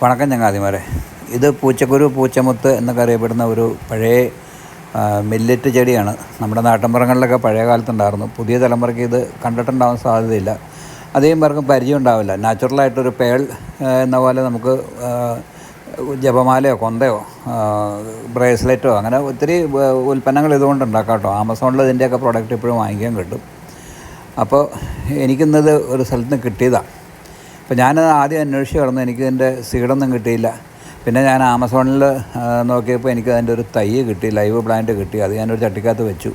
വണക്കം ചങ്ങാതിമാരെ. ഇത് പൂച്ചക്കുരു പൂച്ചമുത്ത് എന്നൊക്കെ അറിയപ്പെടുന്ന ഒരു പഴയ മില്ലറ്റ് ചെടിയാണ്. നമ്മുടെ നാട്ടിൻപുറങ്ങളിലൊക്കെ പഴയ കാലത്തുണ്ടായിരുന്നു. പുതിയ തലമുറയ്ക്ക് ഇത് കണ്ടിട്ടുണ്ടാവാൻ സാധ്യതയില്ല. അധികം പേർക്കും പരിചയം ഉണ്ടാവില്ല. നാച്ചുറലായിട്ടൊരു പേൾ എന്ന പോലെ നമുക്ക് ജപമാലയോ കൊന്തയോ ബ്രേസ്ലെറ്റോ അങ്ങനെ ഒത്തിരി ഉൽപ്പന്നങ്ങൾ ഇതുകൊണ്ട് ഉണ്ടാക്കാം കേട്ടോ ആമസോണിൽ ഇതിന്റെയൊക്കെ പ്രോഡക്റ്റ് ഇപ്പോഴും വാങ്ങിക്കാൻ കിട്ടും. അപ്പോൾ എനിക്കിന്നത് ഒരു സ്ഥലത്ത് നിന്ന് കിട്ടിയതാണ് അപ്പോൾ ഞാനത് ആദ്യം അന്വേഷിച്ച് കിടന്നു. എനിക്കിതിന്റെ സീഡൊന്നും കിട്ടിയില്ല. പിന്നെ ഞാൻ ആമസോണിൽ നോക്കിയപ്പോൾ എനിക്ക് അതിന്റെ ഒരു തൈ കിട്ടി ലൈവ് പ്ലാന്റ് കിട്ടി. അത് ഞാനൊരു ചട്ടിക്കകത്ത് വെച്ചു.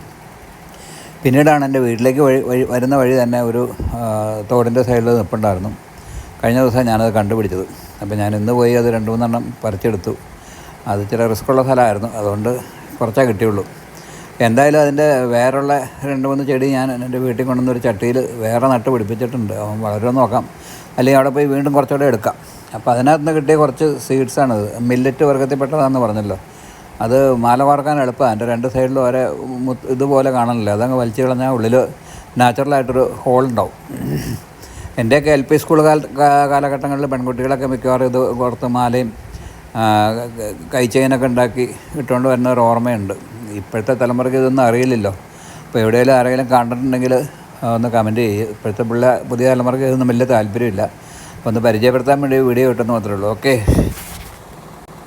പിന്നീടാണ് എന്റെ വീട്ടിലേക്ക് വഴി വഴി വരുന്ന വഴി തന്നെ ഒരു തോടിന്റെ സൈഡിൽ നിൽപ്പുണ്ടായിരുന്നു കഴിഞ്ഞ ദിവസം ഞാനത് കണ്ടുപിടിച്ചത്. അപ്പോൾ ഞാൻ ഇന്ന് പോയി അത് രണ്ട് മൂന്നെണ്ണം പറിച്ചെടുത്തു. അത് ഇച്ചിരി റിസ്ക്കുള്ള സ്ഥലമായിരുന്നു. അതുകൊണ്ട് കുറച്ചേ കിട്ടിയുള്ളൂ. എന്തായാലും അതിന്റെ വേറുള്ള രണ്ട് മൂന്ന് ചെടി ഞാൻ എന്റെ വീട്ടിൽ കൊണ്ടുവന്ന ഒരു ചട്ടിയിൽ വേറെ നട്ട് പിടിപ്പിച്ചിട്ടുണ്ട്. അവൻ വളരെ നോക്കാം. അല്ലെങ്കിൽ അവിടെ പോയി വീണ്ടും കുറച്ചുകൂടെ എടുക്കാം. അപ്പോൾ അതിനകത്ത് നിന്ന് കിട്ടിയ കുറച്ച് സീഡ്സാണിത് മില്ലറ്റ് വർഗത്തിൽപ്പെട്ടതാണെന്ന് പറഞ്ഞല്ലോ. അത് മാല വാർക്കാൻ എളുപ്പമാണ്. എന്റെ രണ്ട് സൈഡിലും ഓരോ ഇതുപോലെ കാണണമല്ലോ അതങ്ങ് വലിച്ചു കളഞ്ഞാൽ ഉള്ളിൽ നാച്ചുറലായിട്ടൊരു ഹോൾ ഉണ്ടാവും. എന്റെയൊക്കെ എൽ പി സ്കൂൾ കാല കാലഘട്ടങ്ങളിൽ പെൺകുട്ടികളൊക്കെ മിക്കവാറും ഇത് പുറത്ത് മാലയും കൈച്ചെയിനൊക്കെ ഉണ്ടാക്കി ഇട്ടുകൊണ്ട് വരുന്ന ഒരു ഓർമ്മയുണ്ട്. ഇപ്പോഴത്തെ തലമുറയ്ക്ക് ഇതൊന്നും അറിയില്ലല്ലോ. അപ്പോൾ എവിടെയെങ്കിലും ആരെങ്കിലും കണ്ടിട്ടുണ്ടെങ്കിൽ ഒന്ന് കമന്റ് ചെയ്യുക ഇപ്പോഴത്തെ പിള്ളേർ പുതിയ തലമുറയ്ക്ക് ഇതൊന്നും വലിയ താല്പര്യമില്ല. ഒന്ന് പരിചയപ്പെടുത്താൻ വേണ്ടി വീഡിയോ കിട്ടുന്ന മാത്രമേ ഉള്ളൂ. ഓക്കെ